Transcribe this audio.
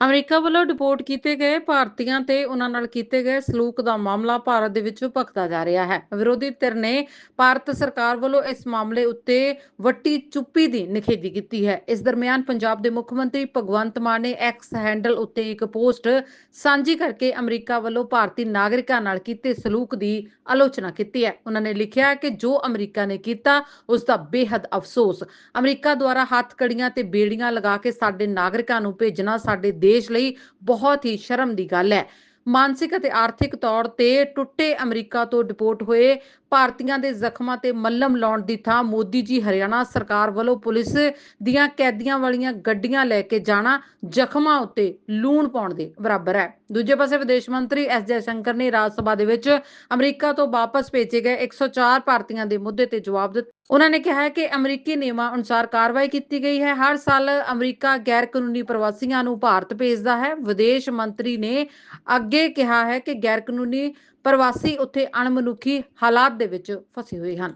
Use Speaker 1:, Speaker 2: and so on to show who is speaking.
Speaker 1: America ਵੱਲੋਂ deport ਕੀਤੇ ਗਏ ਭਾਰਤੀਆਂ ਤੇ ਉਹਨਾਂ ਨਾਲ ਕੀਤੇ ਗਏ ਸਲੂਕ ਦਾ ਮਾਮਲਾ ਭਾਰਤ ਦੇ ਵਿੱਚ ਭਖਦਾ ਜਾ ਰਿਹਾ ਹੈ। ਵਿਰੋਧੀ ਧਿਰ ਨੇ ਭਾਰਤ ਸਰਕਾਰ ਵੱਲੋਂ ਇਸ ਮਾਮਲੇ ਉੱਤੇ ਵੱਟੀ ਚੁੱਪੀ ਦੀ ਨਿਖੇਧੀ ਕੀਤੀ ਹੈ। ਇਸ ਦਰਮਿਆਨ ਪੰਜਾਬ ਦੇ ਮੁੱਖ ਮੰਤਰੀ ਭਗਵੰਤ ਮਾਨ ਨੇ ਐਕਸ ਹੈਂਡਲ ਉੱਤੇ ਇੱਕ ਪੋਸਟ ਸਾਂਝੀ ਕਰਕੇ ਅਮਰੀਕਾ ਵੱਲੋਂ ਭਾਰਤੀ ਨਾਗਰਿਕਾਂ ਨਾਲ ਕੀਤੇ ਸਲੂਕ ਦੀ ਆਲੋਚਨਾ ਕੀਤੀ ਹੈ। ਉਹਨਾਂ ਨੇ ਲਿਖਿਆ ਕਿ ਜੋ ਅਮਰੀਕਾ ਨੇ ਕੀਤਾ, ਉਸ ਦਾ ਬੇਹੱਦ ਅਫਸੋਸ। ਅਮਰੀਕਾ ਦੁਆਰਾ ਹੱਥ ਕੜੀਆਂ ਤੇ ਬੇੜੀਆਂ ਲਗਾ ਕੇ ਸਾਡੇ ਨਾਗਰਿਕਾਂ ਨੂੰ ਭੇਜਣਾ, ਸਾਡੇ ਦੇਸ਼ ਲਈ ਬਹੁਤ ਹੀ ਸ਼ਰਮ ਦੀ ਗੱਲ ਹੈ। ਮਾਨਸਿਕ ਅਤੇ ਆਰਥਿਕ ਤੌਰ ਤੇ ਟੁੱਟੇ ਅਮਰੀਕਾ ਤੋਂ ਡਿਪੋਰਟ ਹੋਏ ਭਾਰਤੀਆਂ ਦੇ ਜ਼ਖਮਾਂ ਤੇ ਮੱਲਮ ਲਾਉਣ ਦੀ ਥਾਂ ਮੋਦੀ ਜੀ ਹਰਿਆਣਾ ਸਰਕਾਰ ਵੱਲੋਂ ਪੁਲਿਸ ਦੀਆਂ ਕੈਦੀਆਂ ਵਾਲੀਆਂ ਗੱਡੀਆਂ ਲੈ ਕੇ ਜਾਣਾ ਜ਼ਖਮਾਂ ਉੱਤੇ ਲੂਣ ਪਾਉਣ ਦੇ ਬਰਾਬਰ ਹੈ। ਦੂਜੇ ਪਾਸੇ ਵਿਦੇਸ਼ ਮੰਤਰੀ ਐਸ ਜੈ ਸ਼ੰਕਰ ਨੇ ਰਾਜ ਸਭਾ ਦੇ ਵਿੱਚ ਅਮਰੀਕਾ ਤੋਂ ਵਾਪਸ ਭੇਜੇ ਗਏ 104 ਭਾਰਤੀਆਂ ਦੇ ਮੁੱਦੇ ਤੇ ਜਵਾਬ ਦਿੱਤਾ। ਉਹਨਾਂ ਨੇ ਕਿਹਾ ਹੈ ਕਿ ਅਮਰੀਕੀ ਨਿਯਮਾਂ ਅਨੁਸਾਰ ਕਾਰਵਾਈ ਕੀਤੀ ਗਈ ਹੈ। ਹਰ ਸਾਲ ਅਮਰੀਕਾ ਗੈਰ ਕਾਨੂੰਨੀ ਪ੍ਰਵਾਸੀਆਂ ਨੂੰ ਭਾਰਤ ਭੇਜਦਾ ਹੈ। ਵਿਦੇਸ਼ ਮੰਤਰੀ ਨੇ ਅੱਗੇ ਕਿਹਾ ਹੈ ਕਿ ਗੈਰ ਕਾਨੂੰਨੀ ਪ੍ਰਵਾਸੀ ਉੱਥੇ ਅਣਮਨੁੱਖੀ ਹਾਲਾਤ ਦੇ ਵਿੱਚ ਫਸੇ ਹੋਏ ਹਨ।